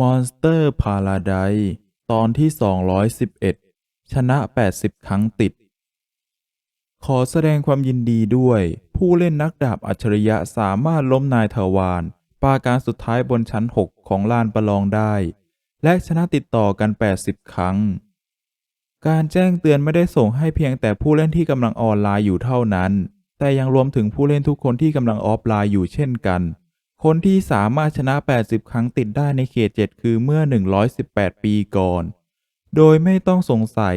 Monster Paradise ตอนที่ 211 ชนะ 80 ครั้งติด ขอแสดงความยินดีด้วย ผู้เล่นนักดาบอัจฉริยะสามารถล้มนายเทวารปาการสุดท้ายบนชั้น 6 ของลานประลองได้ และชนะติดต่อกัน 80 ครั้ง การแจ้งเตือนไม่ได้ส่งให้เพียงแต่ผู้เล่นที่กำลังออนไลน์อยู่เท่านั้น แต่ยังรวมถึงผู้เล่นทุกคนที่กำลังออฟไลน์อยู่เช่นกัน คนที่สามารถชนะ 80 ครั้งติดได้ในเขต 7 คือเมื่อ 118 ปีก่อน โดยไม่ต้องสงสัย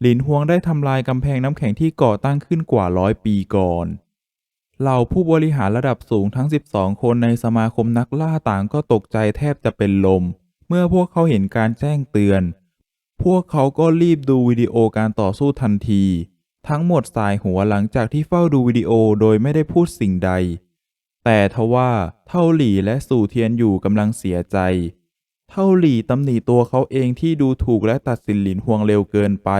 หลินฮวงได้ทำลายกำแพงน้ำแข็งที่ก่อตั้งขึ้นกว่าร้อยปีก่อน เหล่าผู้บริหารระดับสูงทั้ง 12 คนในสมาคมนักล่าต่างก็ตกใจแทบจะเป็นลม เมื่อพวกเขาเห็นการแจ้งเตือน พวกเขาก็รีบดูวิดีโอการต่อสู้ทันที ทั้งหมดสายหัวหลังจากที่เฝ้าดูวิดีโอโดยไม่ได้พูดสิ่งใด แต่ทว่าเท่าหลี่และสู่เทียนอยู่กำลังเสียใจ เท่าหลี่ตำหนิตัวเขาเองที่ดูถูกและตัดสินหลินฮวงเร็วเกินไป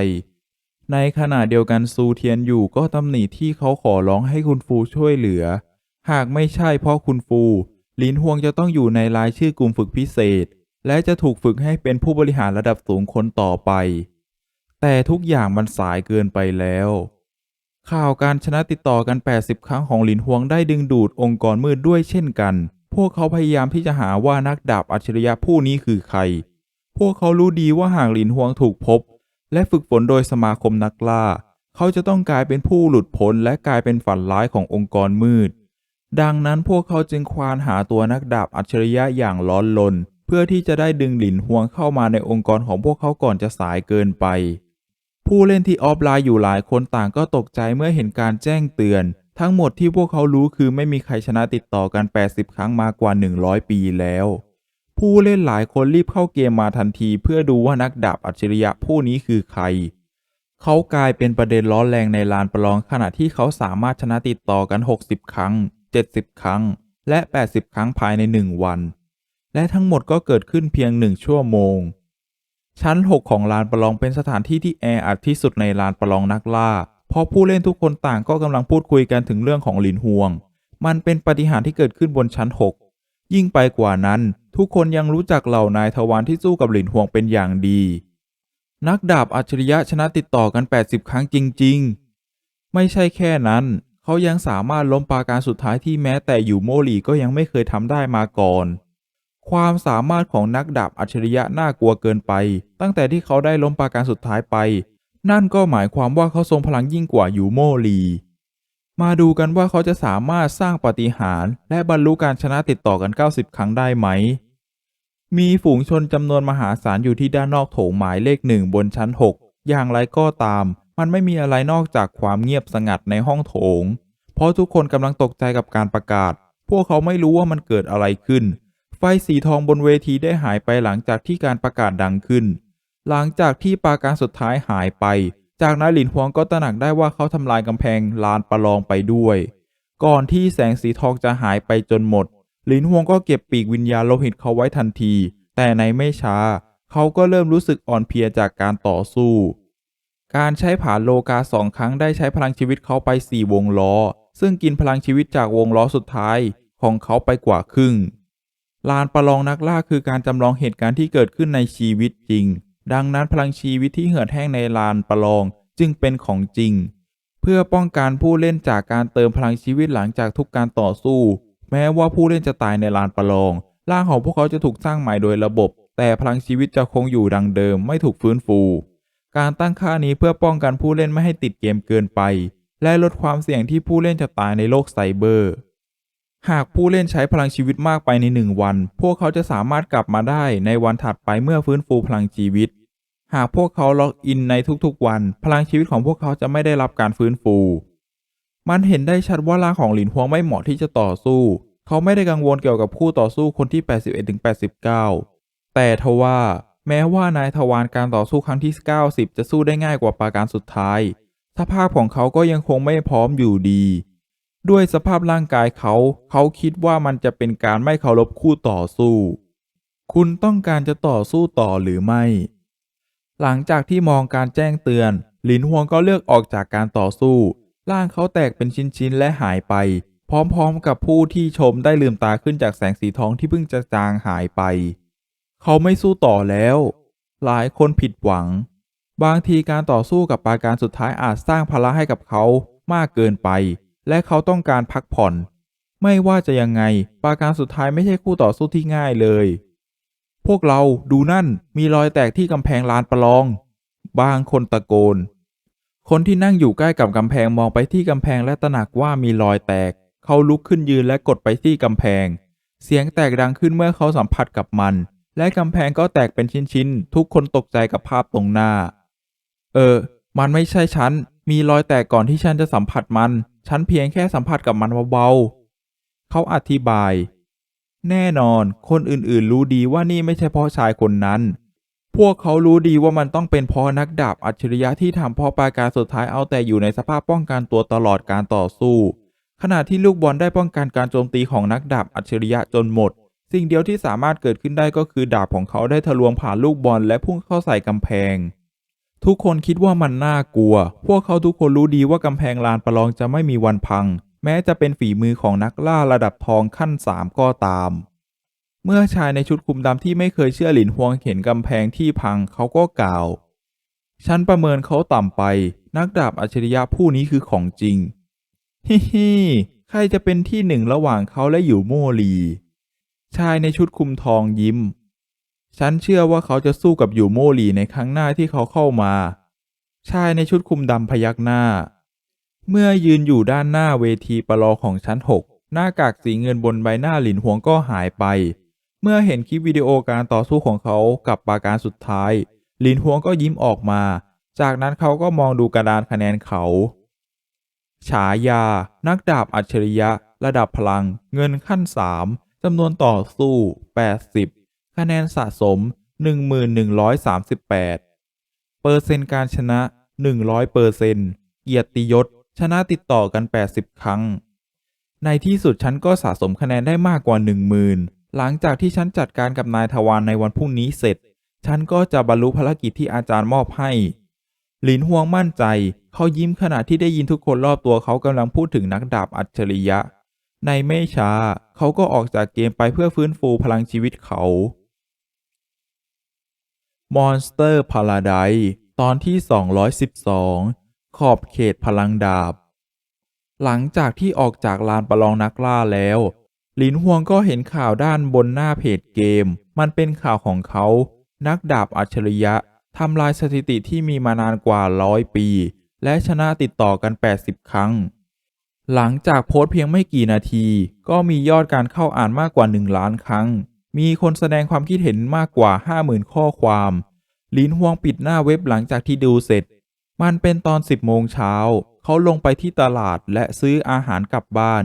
ในขณะเดียวกันซูเทียนอยู่ก็ตำหนิที่เขาขอร้องให้คุณฟูช่วยเหลือ หากไม่ใช่เพราะคุณฟูหลินฮวงจะต้องอยู่ในรายชื่อกลุ่มฝึกพิเศษ และจะถูกฝึกให้เป็นผู้บริหารระดับสูงคนต่อไป แต่ทุกอย่างมันสายเกินไปแล้ว ข่าวการชนะติดต่อกัน 80 ครั้งของหลินฮวงได้ดึงดูดองค์กรมืดด้วยเช่นกัน พวกเขาพยายามที่จะหาว่านักดาบอัจฉริยะผู้นี้คือใคร พวกเขารู้ดีว่าหากหลินฮวงถูกพบ และฝึกฝนโดยสมาคมนักล่า เขาจะต้องกลายเป็นผู้หลุดพ้นและกลายเป็นฝันร้ายขององค์กรมืด ดังนั้นพวกเขาจึงควานหาตัวนักดาบอัจฉริยะอย่างร้อนรนเพื่อที่จะได้ดึงหลินฮวงเข้ามาในองค์กรของพวกเขาก่อนจะสายเกินไป ผู้เล่นที่ออฟไลน์อยู่หลายคนต่างก็ตกใจเมื่อเห็นการแจ้งเตือน ทั้งหมดที่พวกเขารู้คือไม่มีใครชนะติดต่อกัน 80 ครั้งมากว่า 100 ปีแล้ว ผู้เล่นหลายคนรีบเข้าเกมมาทันที เพื่อดูว่านักดาบอัจฉริยะผู้นี้คือใคร เขากลายเป็นประเด็นร้อนแรงในลานประลองขณะที่เขาสามารถชนะติดต่อกัน 60 ครั้ง 70 ครั้ง และ 80 ครั้งภายใน 1 วัน และทั้งหมดก็เกิดขึ้นเพียงหนึ่งชั่วโมง ชั้น 6 ของลานประลองเป็นสถานที่ที่แออัดที่สุดในลานประลองนักล่า เพราะผู้เล่นทุกคนต่างก็กำลังพูดคุยกันถึงเรื่องของหลินฮวง มันเป็นปาฏิหารย์ที่เกิดขึ้นบนชั้น 6 ยิ่งไปกว่านั้น ทุกคนยังรู้จักเหล่านายทวารที่สู้กับหลินฮวงเป็นอย่างดี นักดาบอัจฉริยะชนะติดต่อกัน 80 ครั้งจริง ๆ ไม่ใช่แค่นั้น เขายังสามารถล้มปราการสุดท้ายที่แม้แต่อยู่โมลีก็ยังไม่เคยทำได้มาก่อน ความสามารถของนักดาบอัจฉริยะน่ากลัวเกินไป ตั้งแต่ที่เขาได้ล้มปราการสุดท้ายไป นั่นก็หมายความว่าเขาทรงพลังยิ่งกว่าอยูโมลี มาดูกันว่าเขาจะสามารถสร้างปฏิหารและบรรลุการชนะติดต่อกัน 90 ครั้งได้ไหม มีฝูงชนจำนวนมหาศาลอยู่ที่ด้านนอกโถงหมายเลขหนึ่งบนชั้น 6 อย่างไรก็ตาม มันไม่มีอะไรนอกจากความเงียบสงัดในห้องโถง เพราะทุกคนกำลังตกใจกับการประกาศ พวกเขาไม่รู้ว่ามันเกิดอะไรขึ้น ไฟสีทองบนเวทีได้หายไปหลังจากที่การประกาศดังขึ้น หลังจากที่ปาการสุดท้ายหายไป จากนั้นหลินฮวงก็ตระหนักได้ว่าเขาทำลายกำแพงลานประลองไปด้วย ก่อนที่แสงสีทองจะหายไปจนหมด หลินฮวงก็เก็บปีกวิญญาณโลหิตเขาไว้ทันที แต่ในไม่ช้า เขาก็เริ่มรู้สึกอ่อนเพลียจากการต่อสู้ การใช้ผ่านโลกาสองครั้งได้ใช้พลังชีวิตเขาไปสี่วงล้อ ซึ่งกินพลังชีวิตจากวงล้อสุดท้ายของเขาไปกว่าครึ่ง ลานประลองนักล่าคือการจำลองเหตุการณ์ที่เกิดขึ้นในชีวิตจริง ดังนั้นพลังชีวิตที่เหือดแห้งในลานประลองจึงเป็นของจริง เพื่อป้องกันผู้เล่นจากการเติมพลังชีวิตหลังจากทุกการต่อสู้ แม้ว่าผู้เล่นจะตายในลานประลองร่างของพวกเขาจะถูกสร้างใหม่โดยระบบ แต่พลังชีวิตจะคงอยู่ดังเดิมไม่ถูกฟื้นฟู การตั้งค่านี้เพื่อป้องกันผู้เล่นไม่ให้ติดเกมเกินไป และลดความเสี่ยงที่ผู้เล่นจะตายในโลกไซเบอร์ หากผู้เล่นใช้พลังชีวิตมากไปในหนึ่งวัน พวกเขาจะสามารถกลับมาได้ในวันถัดไปเมื่อฟื้นฟูพลังชีวิต หากพวกเขาล็อกอินในทุกๆ วัน พลังชีวิตของพวกเขาจะไม่ได้รับการฟื้นฟู มันเห็นได้ชัดว่าร่างของหลินฮวงไม่เหมาะที่จะต่อสู้ เขาไม่ได้กังวลเกี่ยวกับคู่ต่อสู้คนที่ 81-89 แต่ทว่า แม้ว่านายทวารการต่อสู้ครั้งที่ 90 จะสู้ได้ง่ายกว่าปราการสุดท้าย สภาพของเขาก็ยังคงไม่พร้อมอยู่ดี ด้วยสภาพร่างกายเขา เขาคิดว่ามันจะเป็นการไม่เคารพคู่ต่อสู้ คุณต้องการจะต่อสู้ต่อหรือไม่ หลังจากที่มองการแจ้งเตือน หลินฮวงก็เลือกออกจากการต่อสู้ ร่างเขาแตกเป็นชิ้นๆและหายไป พร้อมๆกับผู้ที่ชมได้ลืมตาขึ้นจากแสงสีทองที่เพิ่งจะจางหายไป เขาไม่สู้ต่อแล้ว หลายคนผิดหวัง บางทีการต่อสู้กับปาการสุดท้ายอาจสร้างภาระให้กับเขามากเกินไป และเขาต้องการพักผ่อน ไม่ว่าจะยังไง ปาการสุดท้ายไม่ใช่คู่ต่อสู้ที่ง่ายเลย พวกเราดูนั่นมีรอยแตกที่กำแพงลานประลอง บางคนตะโกน คนที่นั่งอยู่ใกล้กับกำแพงมองไปที่กำแพงและตระหนักว่ามีรอยแตก เขาลุกขึ้นยืนและกดไปที่กำแพง เสียงแตกดังขึ้นเมื่อเขาสัมผัสกับมัน และกำแพงก็แตกเป็นชิ้นๆ ทุกคนตกใจกับภาพตรงหน้า เออ มันไม่ใช่ฉัน มีรอยแตกก่อนที่ฉันจะสัมผัสมัน ฉันเพียงแค่สัมผัสกับมันเบาๆ เขาอธิบาย แน่นอนคนอื่นๆ รู้ดีว่านี่ไม่ใช่เพราะชายคนนั้น พวกเขารู้ดีว่ามันต้องเป็นเพราะนักดาบอัจฉริยะที่ทำเพราะปาการสุดท้ายเอาแต่อยู่ในสภาพป้องกันตัวตลอดการต่อสู้ ขณะที่ลูกบอลได้ป้องกันการโจมตีของนักดาบอัจฉริยะจนหมด สิ่งเดียวที่สามารถเกิดขึ้นได้ก็คือดาบของเขาได้ทะลวงผ่านลูกบอลและพุ่งเข้าใส่กำแพง ทุกคนคิดว่ามันน่ากลัว พวกเขาทุกคนรู้ดีว่ากำแพงลานประลองจะไม่มีวันพัง แม้จะเป็นฝีมือของนักล่าระดับทองขั้นสามก็ตาม เมื่อชายในชุดคลุมดำที่ไม่เคยเชื่อหลินฮวงเห็นกำแพงที่พังเขาก็กล่าว ฉันประเมินเขาต่ำไป นักดาบอัจฉริยะผู้นี้คือของจริง ฮิฮิใครจะเป็นที่หนึ่งระหว่างเขาและอยู่โมลี ชายในชุดคลุมทองยิ้ม ฉันเชื่อว่าเขาจะสู้กับยูโมลีในครั้งหน้าที่เขาเข้ามา ชายในชุดคลุมดำพยักหน้า เมื่อยืนอยู่ด้านหน้าเวทีประลองของชั้นหกหน้ากากสีเงินบนใบหน้าหลินหวงก็หายไป เมื่อเห็นคลิปวิดีโอการต่อสู้ของเขากับปาการสุดท้าย หลินหวงก็ยิ้มออกมา จากนั้นเขาก็มองดูกระดานคะแนนเขา ฉายา นักดาบอัจฉริยะ ระดับพลัง เงินขั้น3จำนวนต่อสู้ 80 คะแนนสะสม 1138 เปอร์เซ็นต์การชนะ 100เปอร์เซ็นต์เกียรติยศ ชนะติดต่อกัน 80 ครั้ง ในที่สุดฉันก็สะสมคะแนนได้มากกว่า 10,000 หลังจากที่ฉันจัดการกับนายทวารในวันพรุ่งนี้เสร็จ ฉันก็จะบรรลุภารกิจที่อาจารย์มอบให้ หลินฮวงมั่นใจ เขายิ้มขณะที่ได้ยินทุกคนรอบตัวเขากำลังพูดถึงนักดาบอัจฉริยะในไม่ช้า เขาก็ออกจากเกมไปเพื่อฟื้นฟูพลังชีวิตเขา Monster Paradise ตอนที่ 212 ขอบเขตพลังดาบ หลังจากที่ออกจากลานประลองนักล่าแล้วหลินฮวงก็เห็นข่าวด้านบนหน้าเพจเกม มันเป็นข่าวของเขา นักดาบอัจฉริยะทำลายสถิติที่มีมานานกว่าร้อยปี และชนะติดต่อกัน 80 ครั้ง หลังจากโพสต์เพียงไม่กี่นาที ก็มียอดการเข้าอ่านมากกว่า 1 ล้านครั้ง มีคนแสดงความคิดเห็นมากกว่า 50,000 ข้อความ ลินฮวงปิดหน้าเว็บหลังจากที่ดูเสร็จ มันเป็นตอน 10 โมงเช้า เขาลงไปที่ตลาดและซื้ออาหารกลับบ้าน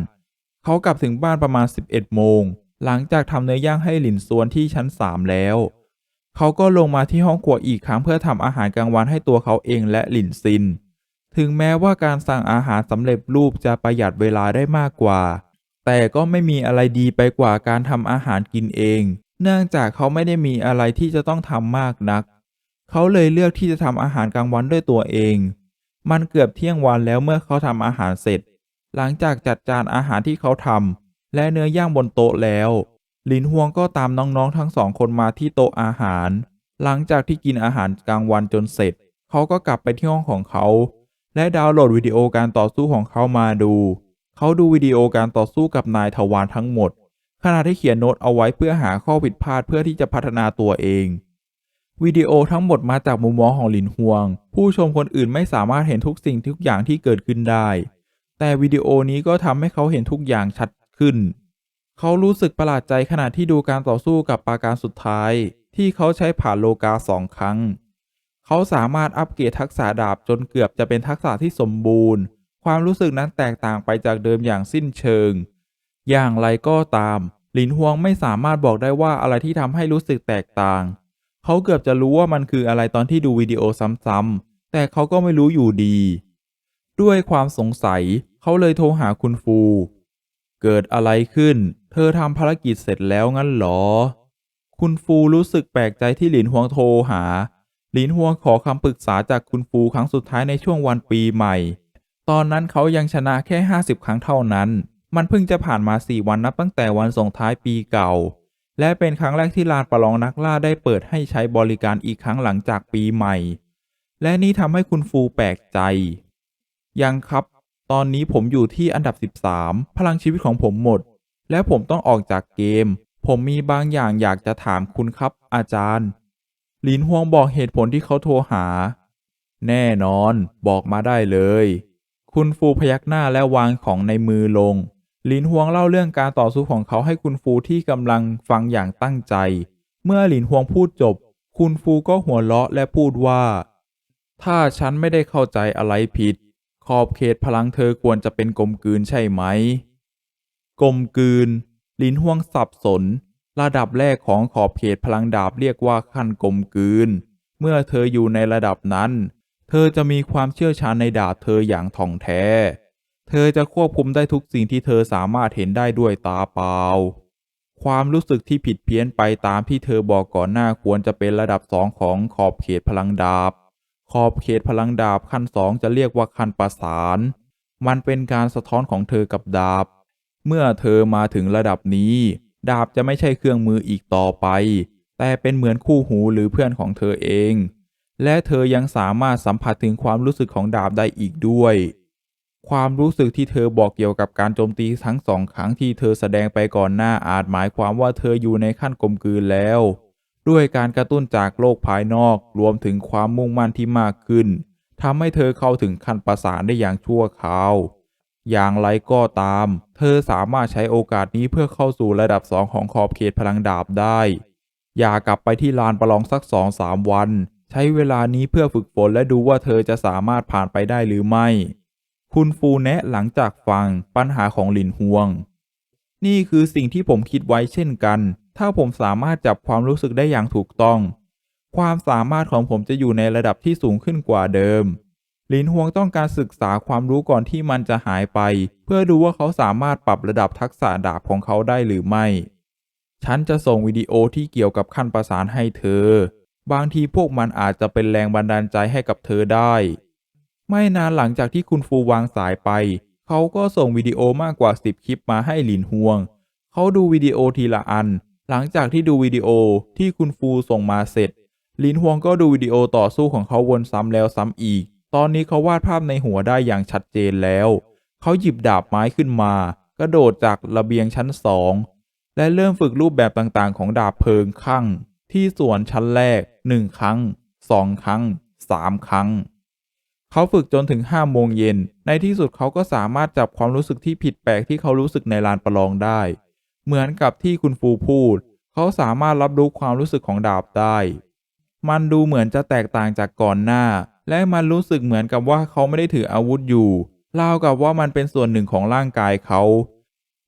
เขากลับถึงบ้านประมาณ 11 โมง หลังจากทำเนื้อย่างให้หลินซวนที่ชั้น 3 แล้ว เขาก็ลงมาที่ห้องครัวอีกครั้งเพื่อทำอาหารกลางวันให้ตัวเขาเองและหลินซิน ถึงแม้ว่าการสั่งอาหารสำเร็จรูปจะประหยัดเวลาได้มากกว่า แต่ก็ไม่มีอะไรดีไปกว่าการทำอาหารกินเอง เนื่องจากเขาไม่ได้มีอะไรที่จะต้องทำมากนัก เขาเลยเลือกที่จะทำอาหารกลางวันด้วยตัวเอง มันเกือบเที่ยงวันแล้วเมื่อเขาทำอาหารเสร็จ หลังจากจัดจานอาหารที่เขาทำและเนื้อย่างบนโต๊ะแล้วลินฮวงก็ตามน้องๆทั้งสองคนมาที่โต๊ะอาหาร หลังจากที่กินอาหารกลางวันจนเสร็จ เขาก็กลับไปที่ห้องของเขา และดาวน์โหลดวิดีโอการต่อสู้ของเขามาดู เขาดูวิดีโอการต่อสู้กับนายทวารทั้งหมด ขณะที่เขียนโน้ตเอาไว้เพื่อหาข้อผิดพลาดเพื่อที่จะพัฒนาตัวเอง วิดีโอทั้งหมดมาจากมุมมองของหลินฮวง ผู้ชมคนอื่นไม่สามารถเห็นทุกสิ่งทุกอย่างที่เกิดขึ้นได้ แต่วิดีโอนี้ก็ทำให้เขาเห็นทุกอย่างชัดขึ้น เขารู้สึกประหลาดใจขณะที่ดูการต่อสู้กับปาการสุดท้าย ที่เขาใช้ผ่านโลกาสองครั้ง เขาสามารถอัปเกรดทักษะดาบจนเกือบจะเป็นทักษะที่สมบูรณ์ ความรู้สึกนั้นแตกต่างไปจากเดิมอย่างสิ้นเชิง อย่างไรก็ตาม หลินฮวงไม่สามารถบอกได้ว่าอะไรที่ทำให้รู้สึกแตกต่าง เขาเกือบจะรู้ว่ามันคืออะไรตอนที่ดูวิดีโอซ้ำๆ แต่เขาก็ไม่รู้อยู่ดี ด้วยความสงสัย เขาเลยโทรหาคุณฟู เกิดอะไรขึ้น เธอทำภารกิจเสร็จแล้วงั้นหรอ คุณฟูรู้สึกแปลกใจที่หลินฮวงโทรหา หลินฮวงขอคำปรึกษาจากคุณฟูครั้งสุดท้ายในช่วงวันปีใหม่ ตอนนั้นเขายังชนะแค่ 50 ครั้งเท่านั้น มันเพิ่งจะผ่านมา 4 วันนับตั้งแต่วันส่งท้ายปีเก่า และเป็นครั้งแรกที่ลานประลองนักล่าได้เปิดให้ใช้บริการอีกครั้งหลังจากปีใหม่ และนี่ทำให้คุณฟูแปลกใจ ยังครับ ตอนนี้ผมอยู่ที่อันดับ 13 พลังชีวิตของผมหมด และผมต้องออกจากเกม ผมมีบางอย่างอยากจะถามคุณครับ อาจารย์หลินฮวงบอกเหตุผลที่เขาโทรหา แน่นอน บอกมาได้เลย คุณฟูพยักหน้าและวางของในมือลง ลินฮวงเล่าเรื่องการต่อสู้ของเขาให้คุณฟูที่กำลังฟังอย่างตั้งใจ เมื่อลินฮวงพูดจบ คุณฟูก็หัวเราะและพูดว่า ถ้าฉันไม่ได้เข้าใจอะไรผิด ขอบเขตพลังเธอควรจะเป็นกลมกลืนใช่ไหม กลมกลืน ลินห่วงสับสน ระดับแรกของขอบเขตพลังดาบเรียกว่าขั้นกลมกลืน เมื่อเธออยู่ในระดับนั้น เธอจะมีความเชี่ยวชาญในดาบเธออย่างถ่องแท้ เธอจะควบคุมได้ทุกสิ่งที่เธอสามารถเห็นได้ด้วยตาเปล่า ความรู้สึกที่ผิดเพี้ยนไปตามที่เธอบอกก่อนหน้าควรจะเป็นระดับสองของขอบเขตพลังดาบ ขอบเขตพลังดาบขั้นสองจะเรียกว่าขั้นประสาน มันเป็นการสะท้อนของเธอกับดาบ เมื่อเธอมาถึงระดับนี้ ดาบจะไม่ใช่เครื่องมืออีกต่อไป แต่เป็นเหมือนคู่หูหรือเพื่อนของเธอเอง และเธอยังสามารถสัมผัสถึงความรู้สึกของดาบได้อีกด้วย ความรู้สึกที่เธอบอกเกี่ยวกับการโจมตีทั้งสองครั้งที่เธอแสดงไปก่อนหน้าอาจหมายความว่าเธออยู่ในขั้นกลมกลืนแล้ว ด้วยการกระตุ้นจากโลกภายนอกรวมถึงความมุ่งมั่นที่มากขึ้นทำให้เธอเข้าถึงขั้นประสานได้อย่างชั่วคราว อย่างไรก็ตาม เธอสามารถใช้โอกาสนี้เพื่อเข้าสู่ระดับสองของขอบเขตพลังดาบได้ อย่ากลับไปที่ลานประลองสักสองสามวัน ใช้เวลานี้เพื่อฝึกฝนและดูว่าเธอจะสามารถผ่านไปได้หรือไม่ คุณฟูแนะหลังจากฟังปัญหาของหลินฮวง นี่คือสิ่งที่ผมคิดไว้เช่นกัน ถ้าผมสามารถจับความรู้สึกได้อย่างถูกต้อง ความสามารถของผมจะอยู่ในระดับที่สูงขึ้นกว่าเดิม หลินฮวงต้องการศึกษาความรู้ก่อนที่มันจะหายไป เพื่อดูว่าเขาสามารถปรับระดับทักษะดาบของเขาได้หรือไม่ ฉันจะส่งวิดีโอที่เกี่ยวกับขั้นประสานให้เธอ บางทีพวกมันอาจจะเป็นแรงบันดาลใจให้กับเธอได้ ไม่นานหลังจากที่คุณฟูวางสายไป เขาก็ส่งวิดีโอมากกว่า 10 คลิปมาให้หลินฮวง เขาดูวิดีโอทีละอัน หลังจากที่ดูวิดีโอที่คุณฟูส่งมาเสร็จ หลินฮวงก็ดูวิดีโอต่อสู้ของเขาวนซ้ำแล้วซ้ำอีก ตอนนี้เขาวาดภาพในหัวได้อย่างชัดเจนแล้ว เขาหยิบดาบไม้ขึ้นมา กระโดดจากระเบียงชั้นสองและเริ่มฝึกรูปแบบต่างๆ ของดาบเพลิงข้าง ที่สวนชั้นแรกหนึ่งครั้งสองครั้งสามครั้ง เขาฝึกจนถึงห้าโมงเย็น ในที่สุดเขาก็สามารถจับความรู้สึกที่ผิดแปลกที่เขารู้สึกในลานประลองได้ เหมือนกับที่คุณฟูพูด เขาสามารถรับรู้ความรู้สึกของดาบได้ มันดูเหมือนจะแตกต่างจากก่อนหน้า และมันรู้สึกเหมือนกับว่าเขาไม่ได้ถืออาวุธอยู่ราวกับว่ามันเป็นส่วนหนึ่งของร่างกายเขา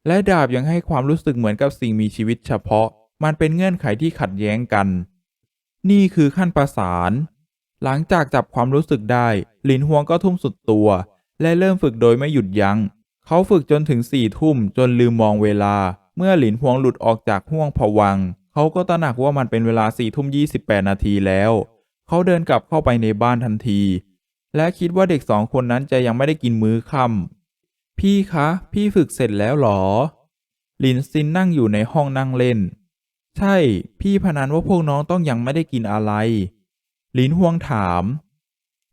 และดาบยังให้ความรู้สึกเหมือนกับสิ่งมีชีวิตเฉพาะ มันเป็นเงื่อนไขที่ขัดแย้งกัน นี่คือขั้นประสาน หลังจากจับความรู้สึกได้ หลินฮวงก็ทุ่มสุดตัว และเริ่มฝึกโดยไม่หยุดยัง้ง เขาฝึกจนถึงสี่ทุ่มจนลืมมองเวลา เมื่อหลินฮวงหลุดออกจากห่วงผวัง เขาก็ตระหนักว่ามันเป็นเวลาสี่ทุ่มยี่สิบแปดนาทีแล้ว เขาเดินกลับเข้าไปในบ้านทันที และคิดว่าเด็กสองคนนั้นจะยังไม่ได้กินมื้อค่ำพี่คะ พี่ฝึกเสร็จแล้วหรอ หลินซินนั่งอยู่ในห้องนั่งเล่น ใช่ พี่พนันว่าพวกน้องต้องยังไม่ได้กินอะไรหลินฮวงถาม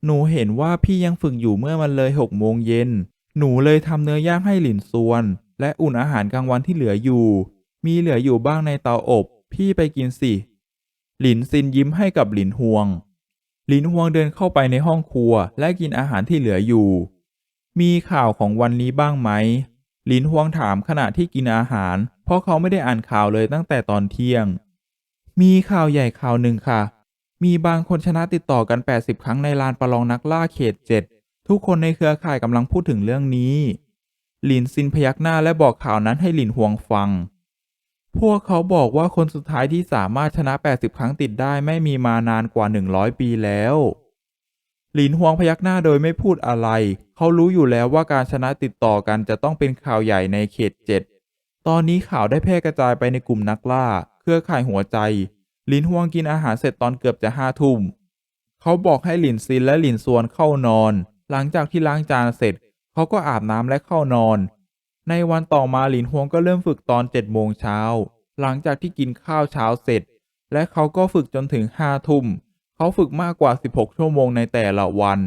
หนูเห็นว่าพี่ยังฝึกอยู่เมื่อมันเลยหกโมงเย็น หนูเลยทำเนื้อย่างให้หลินซวน และอุ่นอาหารกลางวันที่เหลืออยู่ มีเหลืออยู่บ้างในเตาอบ พี่ไปกินสิ หลินซินยิ้มให้กับหลินฮวง หลินฮวงเดินเข้าไปในห้องครัว และกินอาหารที่เหลืออยู่ มีข่าวของวันนี้บ้างไหม หลินฮวงถามขณะที่กินอาหาร เพราะเขาไม่ได้อ่านข่าวเลยตั้งแต่ตอนเที่ยง มีข่าวใหญ่ข่าวหนึ่งค่ะ มีบางคนชนะติดต่อกัน 80 ครั้งในลานประลองนักล่าเขต 7 ทุกคนในเครือข่ายกำลังพูดถึงเรื่องนี้ หลินซินพยักหน้าและบอกข่าวนั้นให้หลินฮวงฟัง พวกเขาบอกว่าคนสุดท้ายที่สามารถชนะ 80 ครั้งติดได้ไม่มีมานานกว่า 100 ปีแล้วหลินฮวงพยักหน้าโดยไม่พูดอะไร เขารู้อยู่แล้วว่าการชนะติดต่อกันจะต้องเป็นข่าวใหญ่ในเขต7 ตอนนี้ข่าวได้แพร่กระจายไปในกลุ่มนักล่า เครือข่ายหัวใจ หลินฮวงกินอาหารเสร็จตอนเกือบจะห้าทุ่ม เขาบอกให้หลินซินและหลินซวนเข้านอน หลังจากที่ล้างจานเสร็จ เขาก็อาบน้ำและเข้านอน ในวันต่อมาหลินฮวงก็เริ่มฝึกตอนเจ็ดโมงเช้า หลังจากที่กินข้าวเช้าเสร็จ และเขาก็ฝึกจนถึงห้าทุ่ม เขาฝึกมากกว่า 16 ชั่วโมงในแต่ละวัน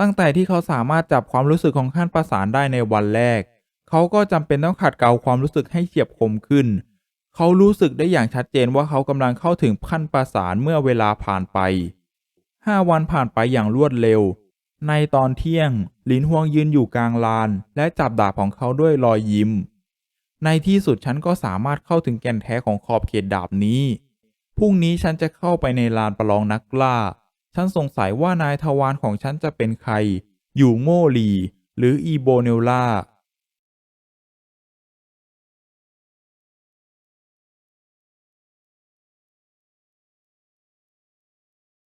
ตั้งแต่ที่เขาสามารถจับความรู้สึกของขั้นประสานได้ในวันแรก เขาก็จำเป็นต้องขัดเกลาความรู้สึกให้เฉียบคมขึ้น เขารู้สึกได้อย่างชัดเจนว่าเขากำลังเข้าถึงขั้นประสานเมื่อเวลาผ่านไปห้าวันผ่านไปอย่างรวดเร็ว ในตอนเที่ยงหลินฮวงยืนอยู่กลางลาน และจับดาบของเขาด้วยรอยยิ้ม ในที่สุดฉันก็สามารถเข้าถึงแก่นแท้ของขอบเขตดาบนี้พรุ่งนี้ฉันจะเข้าไปในลานประลองนักล่า ฉันสงสัยว่านายทวารของฉันจะเป็นใคร อยู่โง่หลี หรืออีโบเนลล่า